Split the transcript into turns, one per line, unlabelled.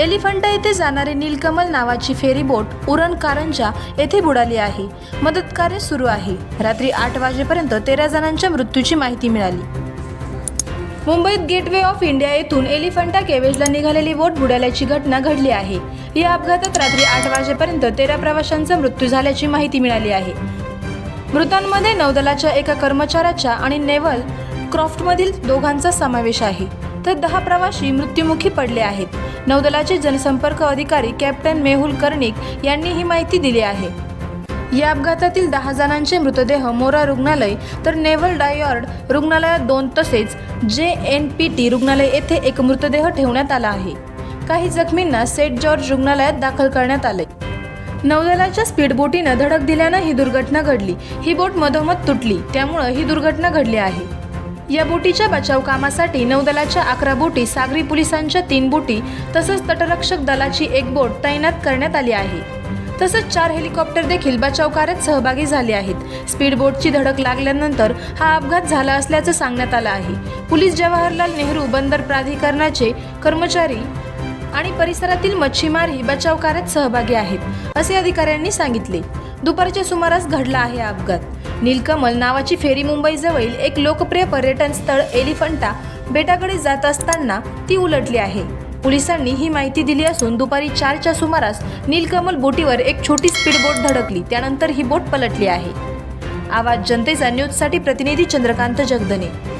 एलिफंटा येथे जाणारी नीलकमल नावाची फेरी बोट उरण कारंजा येथे बुडाली आहे. मदत कार्य सुरू आहे. रात्री आठ वाजेपर्यंत तेरा जणांच्या मृत्यूची माहिती मिळाली. मुंबईत गेटवे ऑफ इंडिया येथून एलिफंटा केवेजला निघालेली बोट बुडाल्याची घटना घडली आहे. या अपघातात रात्री आठ वाजेपर्यंत तेरा प्रवाशांचा मृत्यू झाल्याची माहिती मिळाली आहे. मृतांमध्ये नौदलाच्या एका कर्मचाऱ्याच्या आणि नेव्हल क्रॉफ्टमधील दोघांचा समावेश आहे. तर दहा प्रवासी मृत्युमुखी पडले आहेत. नौदलाचे जनसंपर्क अधिकारी कॅप्टन मेहुल कर्णिक यांनी ही माहिती दिली आहे. या अपघातातील दहा जणांचे मृतदेह मोरा रुग्णालय तर नेव्हल डायॉर्ड रुग्णालयात दोन तसेच जे एन पी टी रुग्णालय येथे एक मृतदेह ठेवण्यात आला आहे. काही जखमींना सेंट जॉर्ज रुग्णालयात दाखल करण्यात आले. नौदलाच्या स्पीड बोटीनं धडक दिल्यानं ही दुर्घटना घडली. ही बोट मधोमध तुटली. त्यामुळं ही दुर्घटना घडली आहे. या बोटीच्या बचाव कामासाठी नौदलाच्या अकरा बोटी सागरी पोलिसांच्या तीन बोटी तसंच तटरक्षक दलाची एक बोट तैनात करण्यात आली आहे. तसंच चार हेलिकॉप्टर देखील बचाव कार्यात सहभागी झाले आहेत. स्पीड बोटची धडक लागल्यानंतर हा अपघात झाला असल्याचं सांगण्यात आलं आहे. पोलीस जवाहरलाल नेहरू बंदर प्राधिकरणाचे कर्मचारी आणि परिसरातील मच्छीमारही बचाव कार्यात सहभागी आहेत असे अधिकाऱ्यांनी सांगितले. दुपारच्या सुमारास घडला आहे अपघात. नीलकमल नावाची फेरी मुंबईजवळील एक लोकप्रिय पर्यटन स्थळ एलिफंटा बेटाकडे जात असताना ती उलटली आहे. पोलिसांनी ही माहिती दिली असून दुपारी चारच्या सुमारास नीलकमल बोटीवर एक छोटी स्पीड बोट धडकली. त्यानंतर ही बोट पलटली आहे. आवाज जनतेचा न्यूजसाठी प्रतिनिधी चंद्रकांत जगदने.